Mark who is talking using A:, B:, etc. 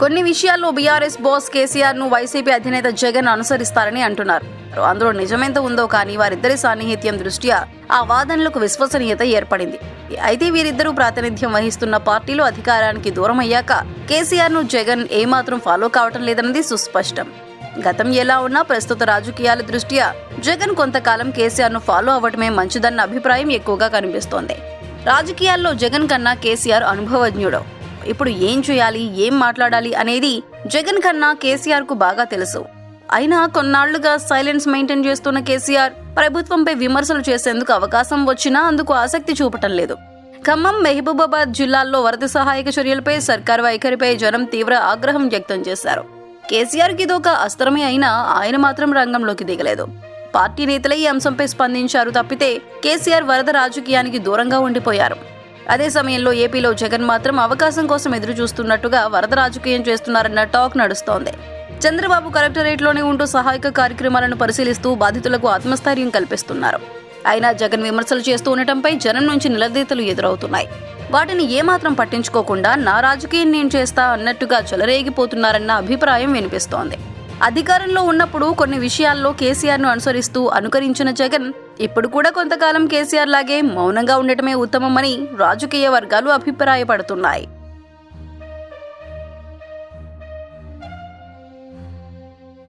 A: కొన్ని విషయాల్లో BRS boss కేసీఆర్ను వైసీపీ అధినేత జగన్ అనుసరిస్తారని అంటున్నారు. అందులో నిజమెంత ఉందో కానీ వారిద్దరి సాన్నిహిత్యం దృష్ట్యా ఆ వాదనలకు విశ్వసనీయత ఏర్పడింది. అయితే వీరిద్దరూ ప్రాతినిధ్యం వహిస్తున్న పార్టీలు అధికారానికి దూరం అయ్యాక కేసీఆర్ను జగన్ ఏమాత్రం ఫాలో కావటం లేదన్నది సుస్పష్టం. గతం ఎలా ఉన్నా ప్రస్తుత రాజకీయాల దృష్ట్యా జగన్ కొంతకాలం కేసీఆర్ను ఫాలో అవ్వటమే మంచిదన్న అభిప్రాయం ఎక్కువగా కనిపిస్తోంది. రాజకీయాల్లో జగన్ కన్నా కేసీఆర్ అనుభవజ్ఞుడు. ఇప్పుడు ఏం చేయాలి ఏం మాట్లాడాలి అనేది జగన్ కన్నా కేసీఆర్కు బాగా తెలుసు. అయినా కొన్నాళ్ళుగా సైలెన్స్ మెయింటైన్ చేస్తున్న కేసీఆర్ ప్రభుత్వంపై విమర్శలు చేసేందుకు అవకాశం వచ్చినా అందుకు ఆసక్తి చూపటం లేదు. ఖమ్మం మెహబూబాబాద్ జిల్లాల్లో వరద సహాయక చర్యలపై సర్కార్ వైఖరిపై జనం తీవ్ర ఆగ్రహం వ్యక్తం చేశారు. కేసీఆర్కి ఇదొక అస్త్రమే అయినా ఆయన మాత్రం రంగంలోకి దిగలేదు. పార్టీ నేతలే ఈ అంశంపై స్పందించారు తప్పితే కేసీఆర్ వరద రాజకీయానికి దూరంగా ఉండిపోయారు. అదే సమయంలో ఏపీలో జగన్ మాత్రం అవకాశం కోసం ఎదురు చూస్తున్నట్టుగా వరద రాజకీయం చేస్తున్నారన్న టాక్ నడుస్తోంది. చంద్రబాబు కలెక్టరేట్లోనే ఉంటూ సహాయక కార్యక్రమాలను పరిశీలిస్తూ బాధితులకు ఆత్మస్థైర్యం కల్పిస్తున్నారు. అయినా జగన్ విమర్శలు చేస్తూ ఉండటంపై జనం నుంచి నిలదీతలు ఎదురవుతున్నాయి. వాటిని ఏమాత్రం పట్టించుకోకుండా నా రాజకీయం నేను చేస్తా అన్నట్టుగా చెలరేగిపోతున్నారన్న అభిప్రాయం వినిపిస్తోంది. అధికారంలో ఉన్నప్పుడు కొన్ని విషయాల్లో కేసీఆర్ను అనుసరిస్తూ అనుకరించిన జగన్ ఇప్పుడు కూడా కొంతకాలం కేసీఆర్ లాగే మౌనంగా ఉండటమే ఉత్తమమని రాజకీయ వర్గాలు అభిప్రాయపడుతున్నాయి.